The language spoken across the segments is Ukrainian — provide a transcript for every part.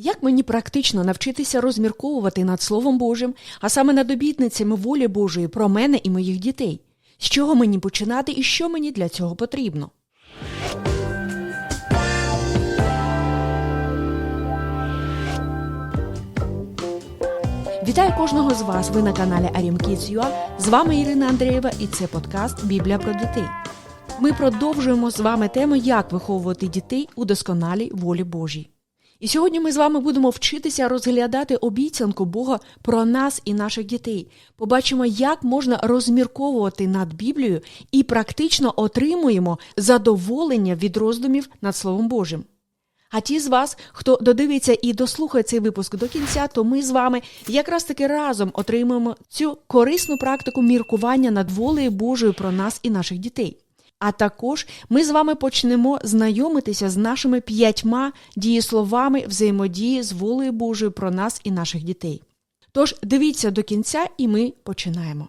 Як мені практично навчитися розмірковувати над Словом Божим, а саме над обітницями волі Божої про мене і моїх дітей? З чого мені починати і що мені для цього потрібно? Вітаю кожного з вас. Ви на каналі Arімkids.ua. З вами Ірина Андрієва і це подкаст Біблія про дітей. Ми продовжуємо з вами тему, як виховувати дітей у досконалій волі Божій. І сьогодні ми з вами будемо вчитися розглядати обіцянку Бога про нас і наших дітей. Побачимо, як можна розмірковувати над Біблією і практично отримуємо задоволення від роздумів над Словом Божим. А ті з вас, хто додивиться і дослухає цей випуск до кінця, то ми з вами якраз таки разом отримаємо цю корисну практику міркування над волею Божою про нас і наших дітей. А також ми з вами почнемо знайомитися з нашими п'ятьма дієсловами взаємодії з волею Божою про нас і наших дітей. Тож дивіться до кінця, і ми починаємо.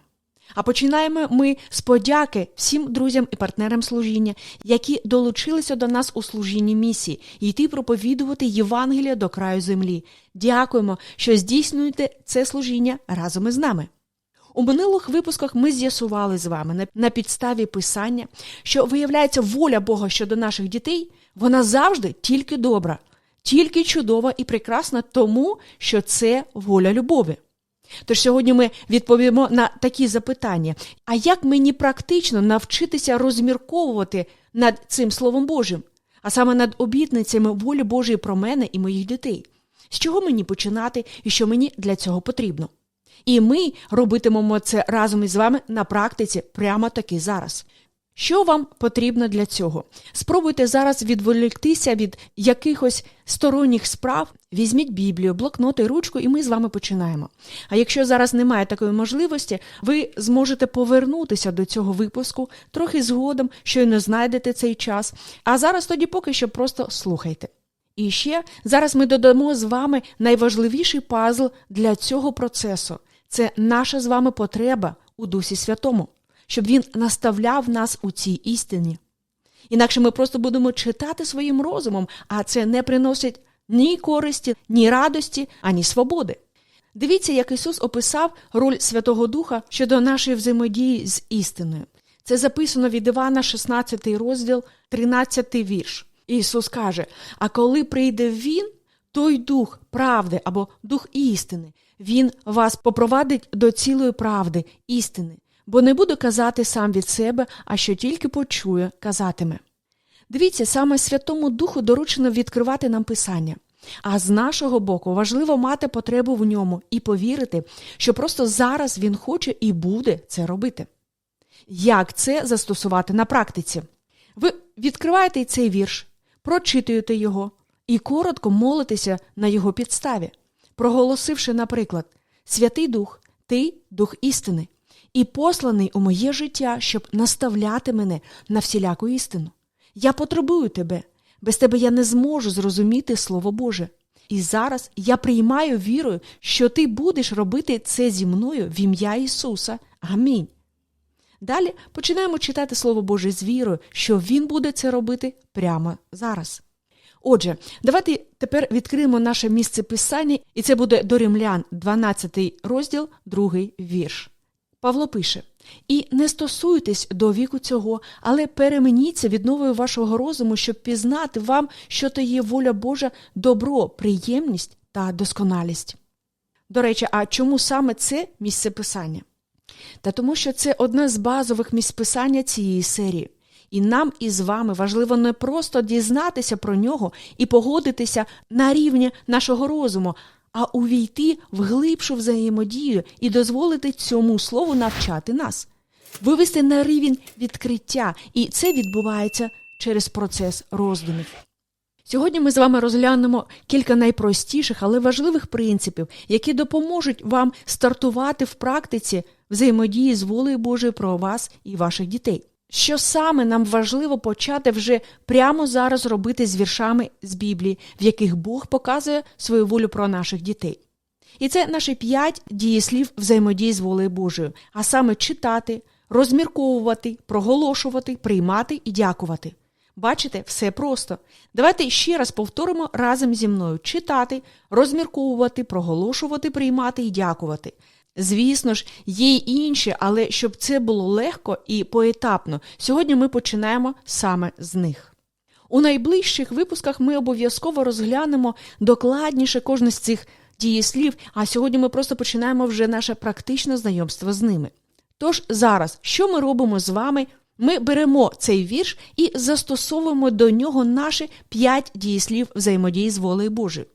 А починаємо ми з подяки всім друзям і партнерам служіння, які долучилися до нас у служінні місії, йти проповідувати Євангелія до краю землі. Дякуємо, що здійснюєте це служіння разом із нами. У минулих випусках ми з'ясували з вами на, підставі писання, що виявляється воля Бога щодо наших дітей, вона завжди тільки добра, тільки чудова і прекрасна, тому що це воля любові. Тож сьогодні ми відповімо на такі запитання: а як мені практично навчитися розмірковувати над цим Словом Божим, а саме над обітницями волі Божої про мене і моїх дітей? З чого мені починати і що мені для цього потрібно? І ми робитимемо це разом із вами на практиці прямо таки зараз. Що вам потрібно для цього? Спробуйте зараз відволіктися від якихось сторонніх справ. Візьміть Біблію, блокнот і ручку, і ми з вами починаємо. А якщо зараз немає такої можливості, ви зможете повернутися до цього випуску трохи згодом, щойно знайдете цей час. А зараз тоді поки що просто слухайте. І ще зараз ми додамо з вами найважливіший пазл для цього процесу це наша з вами потреба у Дусі Святому, щоб він наставляв нас у цій істині. Інакше ми просто будемо читати своїм розумом, а це не приносить ні користі, ні радості, ані свободи. Дивіться, як Ісус описав роль Святого Духа щодо нашої взаємодії з істиною. Це записано від Івана, 16 розділ, 13 вірш. Ісус каже: А коли прийде Він, той дух правди або дух істини, Він вас попровадить до цілої правди, істини, бо не буду казати сам від себе, а що тільки почує, казатиме. Дивіться, саме Святому Духу доручено відкривати нам Писання. А з нашого боку важливо мати потребу в ньому і повірити, що просто зараз він хоче і буде це робити. Як це застосувати на практиці? Ви відкриваєте цей вірш, прочитуєте його і коротко молитеся на його підставі, проголосивши, наприклад, Святий Дух, Ти Дух істини, і посланий у моє життя, щоб наставляти мене на всіляку істину. Я потребую тебе, без тебе я не зможу зрозуміти Слово Боже. І зараз я приймаю вірою, що ти будеш робити це зі мною в ім'я Ісуса. Амінь. Далі починаємо читати Слово Боже з вірою, що Він буде це робити прямо зараз. Отже, давайте тепер відкриємо наше місце писання, і це буде до римлян, 12 розділ, 2 вірш. Павло пише: І не стосуйтесь до віку цього, але переменіться відновою вашого розуму, щоб пізнати вам, що то є воля Божа, добро, приємність та досконалість. До речі, а чому саме це місце писання? Та тому, що це одне з базових місць писання цієї серії. І нам із вами важливо не просто дізнатися про нього і погодитися на рівні нашого розуму, а увійти в глибшу взаємодію і дозволити цьому слову навчати нас, вивести на рівень відкриття, і це відбувається через процес роздумів. Сьогодні ми з вами розглянемо кілька найпростіших, але важливих принципів, які допоможуть вам стартувати в практиці взаємодії з волею Божою про вас і ваших дітей. Що саме нам важливо почати вже прямо зараз робити з віршами з Біблії, в яких Бог показує свою волю про наших дітей. І це наші п'ять дієслів взаємодії з волею Божою, а саме читати, розмірковувати, проголошувати, приймати і дякувати. Бачите, все просто. Давайте ще раз повторимо разом зі мною читати, розмірковувати, проголошувати, приймати і дякувати. Звісно ж, є й інші, але щоб це було легко і поетапно, сьогодні ми починаємо саме з них. У найближчих випусках ми обов'язково розглянемо докладніше кожне з цих дієслів, а сьогодні ми просто починаємо вже наше практичне знайомство з ними. Тож зараз, що ми робимо з вами? Ми беремо цей вірш і застосовуємо до нього наші п'ять дієслів взаємодії з волею Божою.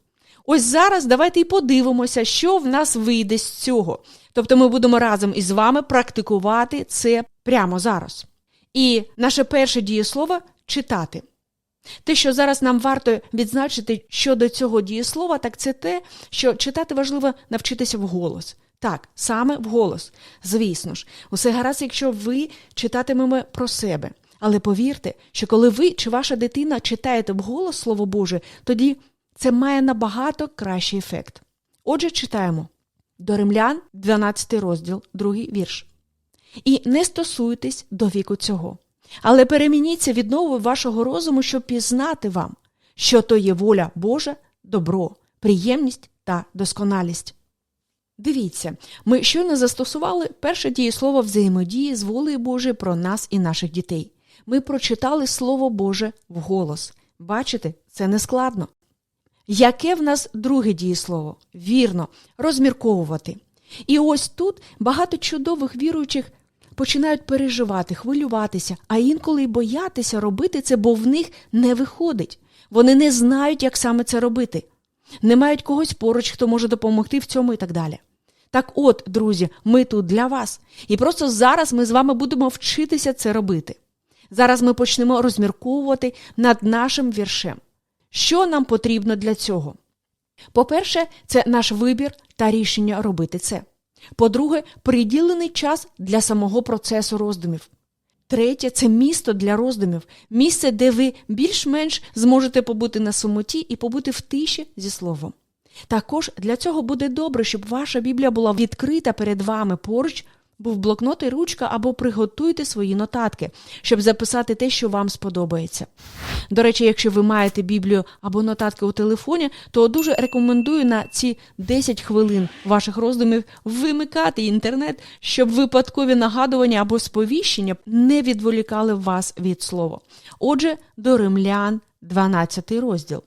Ось зараз давайте і подивимося, що в нас вийде з цього. Тобто ми будемо разом із вами практикувати це прямо зараз. І наше перше дієслово читати. Те, що зараз нам варто відзначити щодо цього дієслова, так це те, що читати важливо навчитися вголос. Так, саме вголос. Звісно ж, усе гаразд, якщо ви читатимемо про себе. Але повірте, що коли ви чи ваша дитина читаєте вголос Слово Боже, тоді це має набагато кращий ефект. Отже, читаємо до римлян, 12 розділ, другий вірш. І не стосуйтесь до віку цього, але перемініться відновою вашого розуму, щоб пізнати вам, що то є воля Божа, добро, приємність та досконалість. Дивіться, ми щойно застосували перше дієслово взаємодії з волею Божою про нас і наших дітей. Ми прочитали Слово Боже вголос. Бачите, це не складно. Яке в нас друге дієслово? Вірно, розмірковувати. І ось тут багато чудових віруючих починають переживати, хвилюватися, а інколи й боятися робити це, бо в них не виходить. Вони не знають, як саме це робити, не мають когось поруч, хто може допомогти в цьому і так далі. Так от, друзі, ми тут для вас. І просто зараз ми з вами будемо вчитися це робити. Зараз ми почнемо розмірковувати над нашим віршем. Що нам потрібно для цього? По-перше, це наш вибір та рішення робити це. По-друге, приділений час для самого процесу роздумів. Третє це місто для роздумів, місце, де ви більш-менш зможете побути на самоті і побути в тиші зі словом. Також для цього буде добре, щоб ваша Біблія була відкрита перед вами поруч, був блокнот і ручка або приготуйте свої нотатки, щоб записати те, що вам сподобається. До речі, якщо ви маєте Біблію або нотатки у телефоні, то дуже рекомендую на ці 10 хвилин ваших роздумів вимикати інтернет, щоб випадкові нагадування або сповіщення не відволікали вас від слова. Отже, до римлян 12 розділ.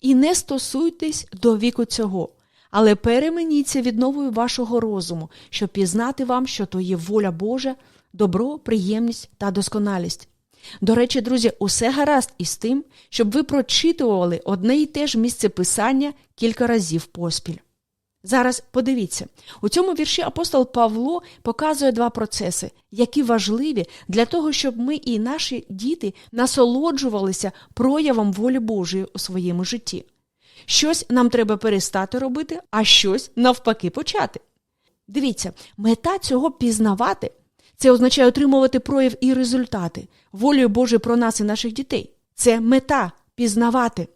І не стосуйтесь до віку цього, але перемініться відновою вашого розуму, щоб пізнати вам, що то є воля Божа, добро, приємність та досконалість. До речі, друзі, усе гаразд із тим, щоб ви прочитували одне і те ж місце писання кілька разів поспіль. Зараз подивіться, у цьому вірші апостол Павло показує два процеси, які важливі для того, щоб ми і наші діти насолоджувалися проявом волі Божої у своєму житті. Щось нам треба перестати робити, а щось навпаки почати. Дивіться, мета цього пізнавати це означає отримувати прояв і результати, волею Божою про нас і наших дітей. Це мета пізнавати.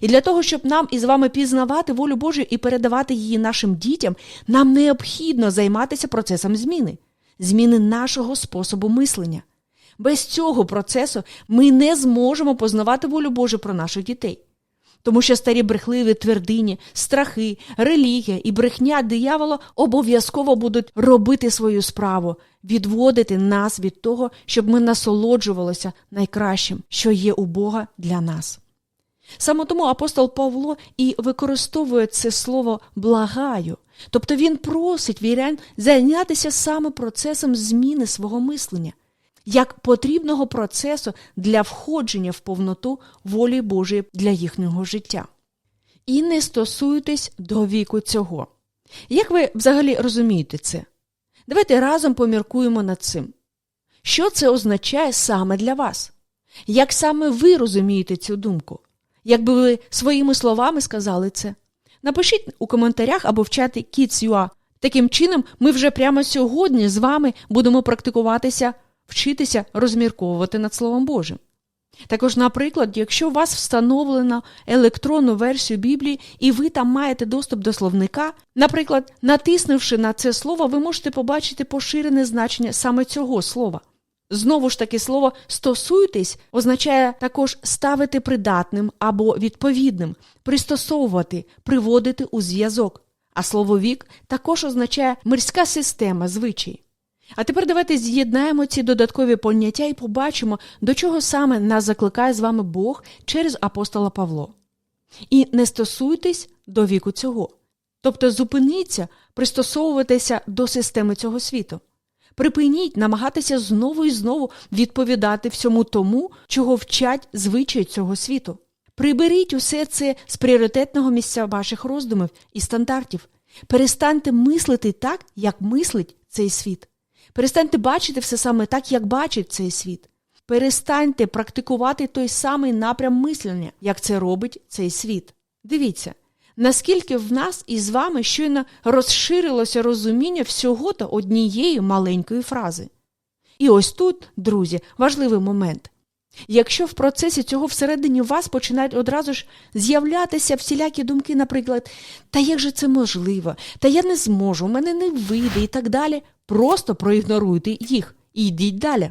І для того, щоб нам із вами пізнавати волю Божу і передавати її нашим дітям, нам необхідно займатися процесом зміни, зміни нашого способу мислення. Без цього процесу ми не зможемо познавати волю Божу про наших дітей. Тому що старі брехливі твердині, страхи, релігія і брехня диявола обов'язково будуть робити свою справу, відводити нас від того, щоб ми насолоджувалися найкращим, що є у Бога для нас. Саме тому апостол Павло і використовує це слово благаю, тобто він просить вірян зайнятися саме процесом зміни свого мислення, як потрібного процесу для входження в повноту волі Божої для їхнього життя. І не стосуйтесь до віку цього. Як ви взагалі розумієте це? Давайте разом поміркуємо над цим. Що це означає саме для вас? Як саме ви розумієте цю думку? Якби ви своїми словами сказали це? Напишіть у коментарях або в чаті Kids.ua. Таким чином, ми вже прямо сьогодні з вами будемо практикуватися, вчитися розмірковувати над Словом Божим. Також, наприклад, якщо у вас встановлено електронну версію Біблії і ви там маєте доступ до словника, наприклад, натиснувши на це слово, ви можете побачити поширене значення саме цього слова. Знову ж таки, слово стосуйтесь означає також ставити придатним або відповідним, пристосовувати, приводити у зв'язок. А слово вік також означає мирська система звичай. А тепер давайте з'єднаємо ці додаткові поняття і побачимо, до чого саме нас закликає з вами Бог через апостола Павло. І не стосуйтесь до віку цього. Тобто зупиніться, пристосовуватися до системи цього світу. Припиніть намагатися знову і знову відповідати всьому тому, чого вчать звичаї цього світу. Приберіть усе це з пріоритетного місця ваших роздумів і стандартів. Перестаньте мислити так, як мислить цей світ. Перестаньте бачити все саме так, як бачить цей світ. Перестаньте практикувати той самий напрям мислення, як це робить цей світ. Дивіться, наскільки в нас із вами щойно розширилося розуміння всього та однієї маленької фрази. І ось тут, друзі, важливий момент. Якщо в процесі цього всередині вас починають одразу ж з'являтися всілякі думки, наприклад, та як же це можливо, та я не зможу, у мене не вийде і так далі, просто проігноруйте їх і йдіть далі.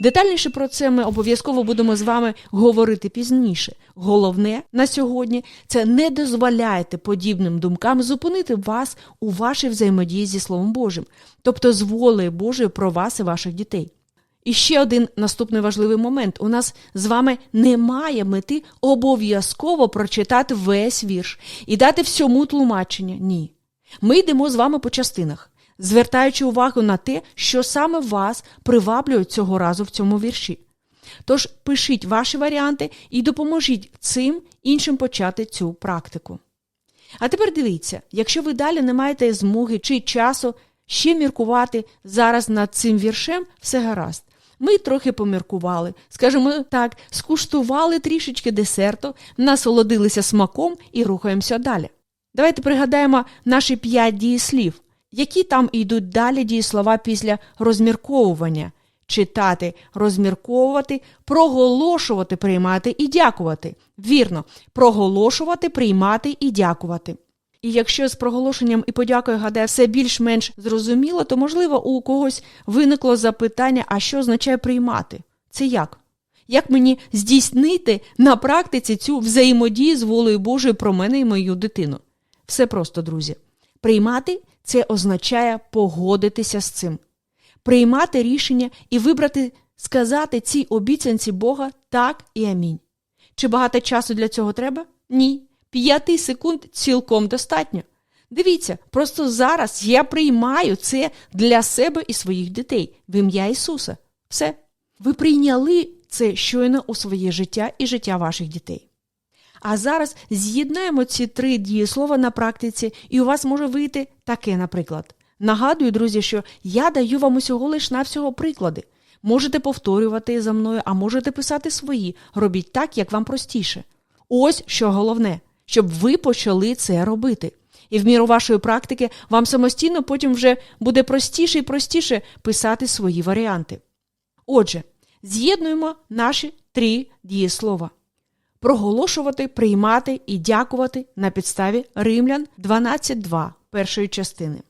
Детальніше про це ми обов'язково будемо з вами говорити пізніше. Головне на сьогодні це не дозволяйте подібним думкам зупинити вас у вашій взаємодії зі Словом Божим, тобто з волею Божою про вас і ваших дітей. І ще один наступний важливий момент. У нас з вами немає мети обов'язково прочитати весь вірш і дати всьому тлумачення. Ні. Ми йдемо з вами по частинах, звертаючи увагу на те, що саме вас приваблює цього разу в цьому вірші. Тож пишіть ваші варіанти і допоможіть цим іншим почати цю практику. А тепер дивіться, якщо ви далі не маєте змоги чи часу ще міркувати зараз над цим віршем, все гаразд. Ми трохи поміркували, скажімо так, скуштували трішечки десерту, насолодилися смаком і рухаємося далі. Давайте пригадаємо наші п'ять дієслів, які там йдуть далі дієслова після розмірковування читати, розмірковувати, проголошувати, приймати і дякувати. Вірно, проголошувати, приймати і дякувати. І якщо з проголошенням і подякою гадає все більш-менш зрозуміло, то можливо у когось виникло запитання, а що означає приймати? Це як? Як мені здійснити на практиці цю взаємодію з волею Божою про мене і мою дитину? Все просто, друзі. Приймати це означає погодитися з цим, приймати рішення і вибрати, сказати цій обіцянці Бога так і амінь. Чи багато часу для цього треба? Ні. П'яти секунд цілком достатньо. Дивіться, просто зараз я приймаю це для себе і своїх дітей в ім'я Ісуса. Все. Ви прийняли це щойно у своє життя і життя ваших дітей. А зараз з'єднаємо ці три дієслова на практиці, і у вас може вийти таке, наприклад. Нагадую, друзі, що я даю вам усього лиш навсього приклади. Можете повторювати за мною, а можете писати свої. Робіть так, як вам простіше. Ось що головне, щоб ви почали це робити. І в міру вашої практики вам самостійно потім вже буде простіше і простіше писати свої варіанти. Отже, з'єднуємо наші три дієслова. Проголошувати, приймати і дякувати на підставі Римлян 12.2 першої частини.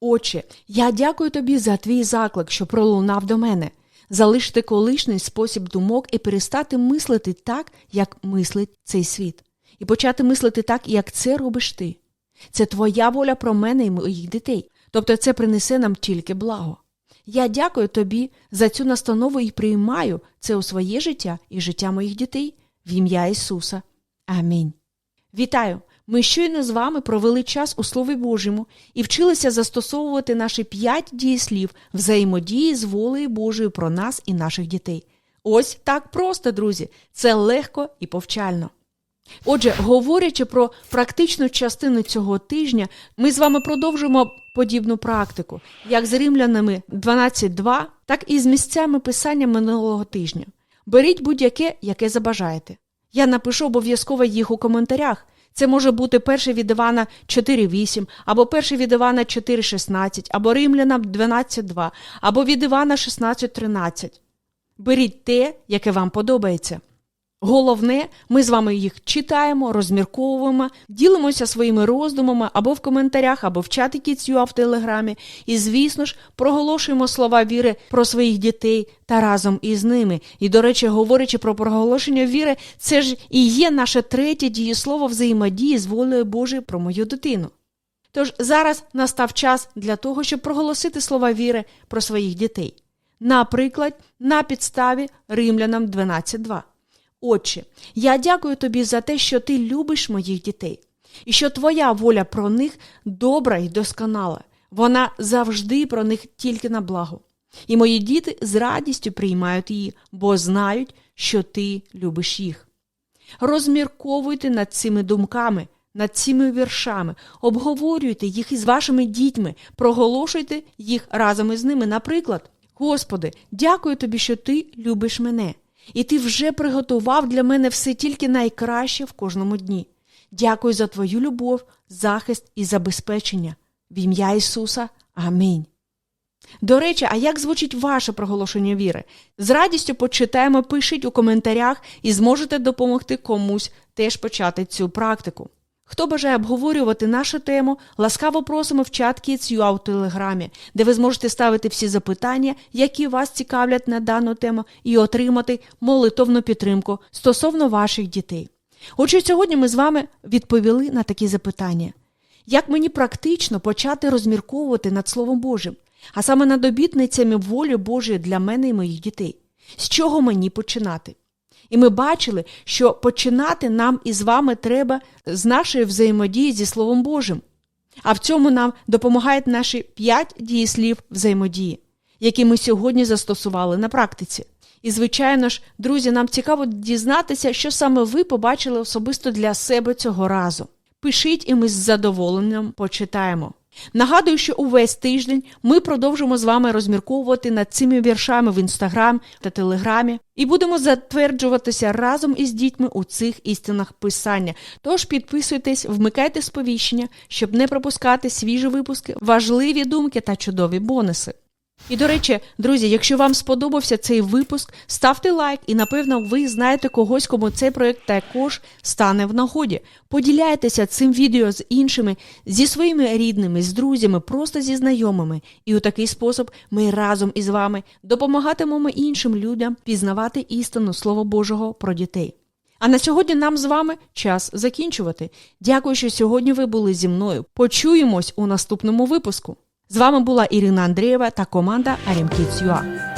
Отче, я дякую тобі за твій заклик, що пролунав до мене, залишити колишній спосіб думок і перестати мислити так, як мислить цей світ, і почати мислити так, як це робиш ти. Це твоя воля про мене і моїх дітей, тобто це принесе нам тільки благо. Я дякую тобі за цю настанову і приймаю це у своє життя і життя моїх дітей в ім'я Ісуса. Амінь. Вітаю! Ми щойно з вами провели час у Слові Божому і вчилися застосовувати наші п'ять дієслів взаємодії з волею Божою про нас і наших дітей. Ось так просто, друзі, це легко і повчально. Отже, говорячи про практичну частину цього тижня, ми з вами продовжимо подібну практику, як з римлянами 12.2, так і з місцями писання минулого тижня. Беріть будь-яке, яке забажаєте. Я напишу обов'язково їх у коментарях. Це може бути перший від Івана 4.8, або перший від Івана 4.16, або Римлянам 12.2, або від Івана 16.13. Беріть те, яке вам подобається. Головне, ми з вами їх читаємо, розмірковуємо, ділимося своїми роздумами або в коментарях, або в чаті Кіцюа в телеграмі. І, звісно ж, проголошуємо слова віри про своїх дітей та разом із ними. І, до речі, говорячи про проголошення віри, це ж і є наше третє дієслово взаємодії з волею Божою про мою дитину. Тож зараз настав час для того, щоб проголосити слова віри про своїх дітей. Наприклад, на підставі Римлянам 12.2. Отче, я дякую тобі за те, що ти любиш моїх дітей, і що твоя воля про них добра і досконала. Вона завжди про них тільки на благо. І мої діти з радістю приймають її, бо знають, що ти любиш їх. Розмірковуйте над цими думками, над цими віршами, обговорюйте їх із вашими дітьми, проголошуйте їх разом із ними. Наприклад, Господи, дякую тобі, що ти любиш мене, і ти вже приготував для мене все тільки найкраще в кожному дні. Дякую за твою любов, захист і забезпечення. В ім'я Ісуса. Амінь. До речі, а як звучить ваше проголошення віри? З радістю почитаємо, пишіть у коментарях і зможете допомогти комусь теж почати цю практику. Хто бажає обговорювати нашу тему, ласкаво просимо в чат KidsUA у Телеграмі, де ви зможете ставити всі запитання, які вас цікавлять на дану тему, і отримати молитовну підтримку стосовно ваших дітей. Отже, сьогодні ми з вами відповіли на такі запитання. Як мені практично почати розмірковувати над Словом Божим, а саме над обітницями волі Божої для мене і моїх дітей? З чого мені починати? І ми бачили, що починати нам із вами треба з нашої взаємодії зі Словом Божим. А в цьому нам допомагають наші п'ять дієслів взаємодії, які ми сьогодні застосували на практиці. І, звичайно ж, друзі, нам цікаво дізнатися, що саме ви побачили особисто для себе цього разу. Пишіть, і ми з задоволенням почитаємо. Нагадую, що увесь тиждень ми продовжимо з вами розмірковувати над цими віршами в інстаграм та телеграмі і будемо затверджуватися разом із дітьми у цих істинах писання. Тож підписуйтесь, вмикайте сповіщення, щоб не пропускати свіжі випуски, важливі думки та чудові бонуси. І до речі, друзі, якщо вам сподобався цей випуск, ставте лайк, і напевно ви знаєте когось, кому цей проект також стане в нагоді. Поділяйтеся цим відео з іншими, зі своїми рідними, з друзями, просто зі знайомими. І у такий спосіб ми разом із вами допомагатимемо іншим людям пізнавати істину Слова Божого про дітей. А на сьогодні нам з вами час закінчувати. Дякую, що сьогодні ви були зі мною. Почуємось у наступному випуску. З вами була Ірина Андрієва та команда Арімкіц.ua.